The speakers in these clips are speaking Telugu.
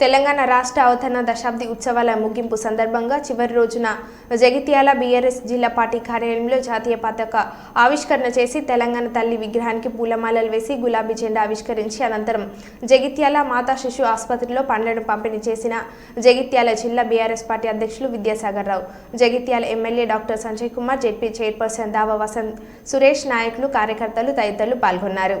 తెలంగాణ రాష్ట్ర అవతరణ దశాబ్ది ఉత్సవాల ముగింపు సందర్భంగా చివరి రోజున జగిత్యాల బీఆర్ఎస్ జిల్లా పార్టీ కార్యాలయంలో జాతీయ పతాక ఆవిష్కరణ చేసి తెలంగాణ తల్లి విగ్రహానికి పూలమాలలు వేసి గులాబీ జెండా ఆవిష్కరించి అనంతరం జగిత్యాల మాతా శిశు ఆసుపత్రిలో పండ్లను పంపిణీ చేసిన జగిత్యాల జిల్లా బీఆర్ఎస్ పార్టీ అధ్యక్షులు Vidyasagar Rao. Jagtial MLA doctor Sanjay Kumar ZP chairperson Dava Vasanth Suresh నాయకులు కార్యకర్తలు తదితరులు పాల్గొన్నారు.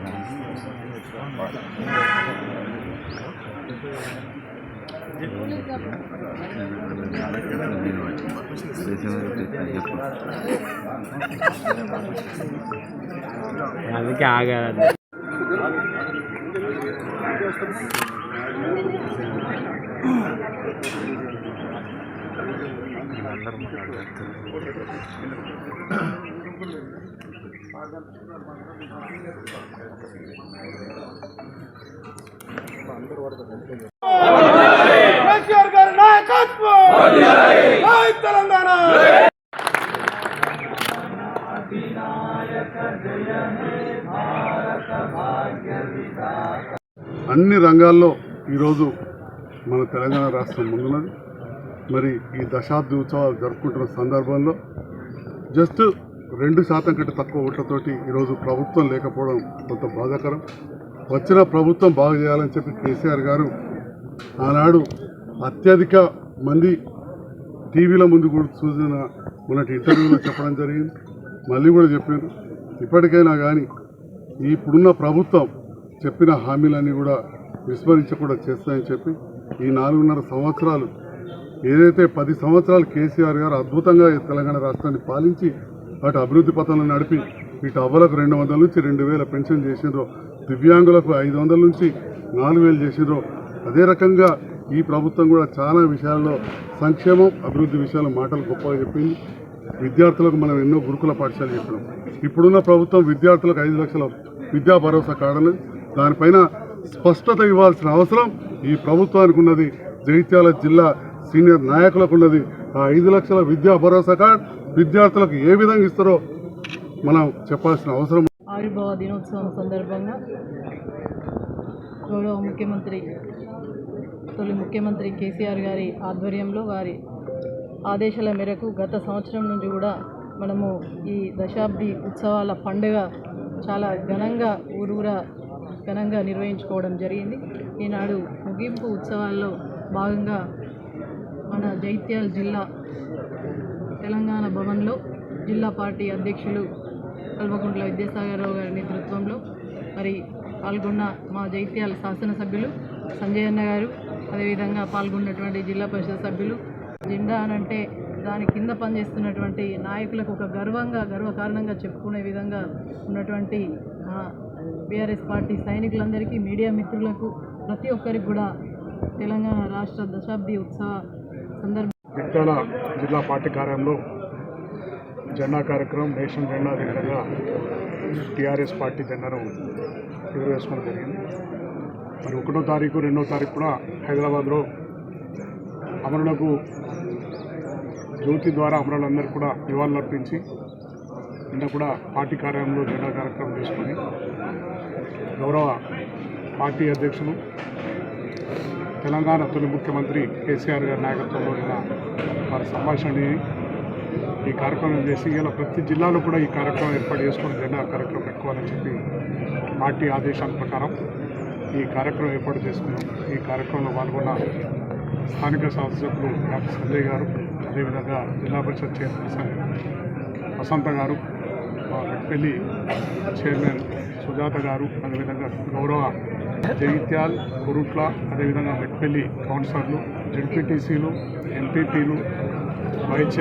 भाई అందుకే ఆగాలి కేసీఆర్ గారి నాయకత్వం తెలంగాణ అన్ని రంగాల్లో ఈరోజు మన తెలంగాణ రాష్ట్రం ముందున్నది. మరి ఈ దశాబ్ది ఉత్సవాలు జరుపుకుంటున్న సందర్భంలో జస్ట్ రెండు శాతం కంటే తక్కువ ఓట్లతోటి ఈరోజు ప్రభుత్వం లేకపోవడం కొంత బాధాకరం. వచ్చిన ప్రభుత్వం బాగు చేయాలని చెప్పి కేసీఆర్ గారు ఆనాడు అత్యధిక మంది టీవీల ముందు కూడా చూసిన మొన్నటి ఇంటర్వ్యూలో చెప్పడం జరిగింది. మళ్ళీ కూడా చెప్పారు. ఇప్పటికైనా కానీ ఇప్పుడున్న ప్రభుత్వం చెప్పిన హామీలన్నీ కూడా విస్మరించకుండా చేస్తాయని చెప్పి ఈ నాలుగున్నర సంవత్సరాలు ఏదైతే పది సంవత్సరాలు కేసీఆర్ గారు అద్భుతంగా తెలంగాణ రాష్ట్రాన్ని పాలించి అటు అభివృద్ధి పథంలో నడిపి ఇటు అవ్వలకు రెండు వందల నుంచి రెండు వేల పెన్షన్ చేసిండ్రో. దివ్యాంగులకు ఐదు వందల నుంచి నాలుగు వేలు చేసిండ్రో. అదే రకంగా ఈ ప్రభుత్వం కూడా చాలా విషయాల్లో సంక్షేమం అభివృద్ధి విషయాలు మాటలు గొప్పగా చెప్పింది. విద్యార్థులకు మనం ఎన్నో గురుకుల పాఠశాలలు చెప్పినాం. ఇప్పుడున్న ప్రభుత్వం విద్యార్థులకు ఐదు లక్షల విద్యా భరోసా కాడలేదు దానిపైన స్పష్టత ఇవ్వాల్సిన అవసరం ఈ ప్రభుత్వానికి ఉన్నది. జగిత్యాల జిల్లా సీనియర్ నాయకులకు ఉన్నది. ఆ ఐదు లక్షల విద్యా భరోసా కార్డ్ విద్యార్థులకు ఏ విధంగా ఇస్తారో మనం చెప్పాల్సిన అవసరం ఆవిర్భావ దినోత్సవం సందర్భంగా గౌరవ ముఖ్యమంత్రి తొలి ముఖ్యమంత్రి కేసీఆర్ గారి ఆధ్వర్యంలో వారి ఆదేశాల మేరకు గత సంవత్సరం నుంచి కూడా మనము ఈ దశాబ్ది ఉత్సవాల పండుగ చాలా ఘనంగా ఊరూరా ఘనంగా నిర్వహించుకోవడం జరిగింది. ఈనాడు ముగింపు ఉత్సవాల్లో భాగంగా మన జైత్యాల జిల్లా తెలంగాణ భవన్లో జిల్లా పార్టీ అధ్యక్షులు కల్వకుంట్ల విద్యాసాగరరావు గారి నేతృత్వంలో మరి పాల్గొన్న మా జైత్యాల శాసనసభ్యులు సంజయ్ అన్న గారు అదేవిధంగా పాల్గొన్నటువంటి జిల్లా పరిషత్ సభ్యులు జెండా అంటే దాని కింద పనిచేస్తున్నటువంటి నాయకులకు ఒక గర్వంగా గర్వకారణంగా చెప్పుకునే విధంగా ఉన్నటువంటి మా బీఆర్ఎస్ పార్టీ సైనికులందరికీ మీడియా మిత్రులకు ప్రతి ఒక్కరికి కూడా తెలంగాణ రాష్ట్ర దశాబ్ది ఉత్సవ సందర్భ జగిత్యాల జిల్లా పార్టీ కార్యాలయంలో జెండా కార్యక్రమం నేషనల్ జెండా అదేవిధంగా టీఆర్ఎస్ పార్టీ జెండాను ఎగురవేసుకోవడం జరిగింది. మరి ఒకటో తారీఖు రెండో తారీఖు కూడా హైదరాబాద్లో అమరులకు జ్యోతి ద్వారా అమరులందరూ కూడా నివాళులర్పించి నిన్న కూడా పార్టీ కార్యాలయంలో జెండా కార్యక్రమం చేసుకొని గౌరవ పార్టీ అధ్యక్షులు తెలంగాణ తొలి ముఖ్యమంత్రి కేసీఆర్ గారి నాయకత్వంలో నిన్న వారి సంభాషణ ఈ కార్యక్రమం చేసి ఇలా ప్రతి జిల్లాలో కూడా ఈ కార్యక్రమం ఏర్పాటు చేసుకొని జెండా కార్యక్రమం పెట్టుకోవాలని చెప్పి పార్టీ ఆదేశాల ప్రకారం ఈ కార్యక్రమం ఏర్పాటు చేసుకున్నాం. ఈ కార్యక్రమంలో పాల్గొన్న స్థానిక శాసనసభ్యులు డాక్టర్ సంజయ్ గారు అదేవిధంగా జిల్లా పరిషత్ చైర్పర్సన్ వసంత గారు పెళ్ళి చైర్మన్ సుజాత గారు అదేవిధంగా గౌరవ జగిత్యాల్ కురుట్ల అదేవిధంగా మెట్పల్లి కౌన్సిలర్లు జడ్పీటీసీలు ఎంపీపీలు వైస్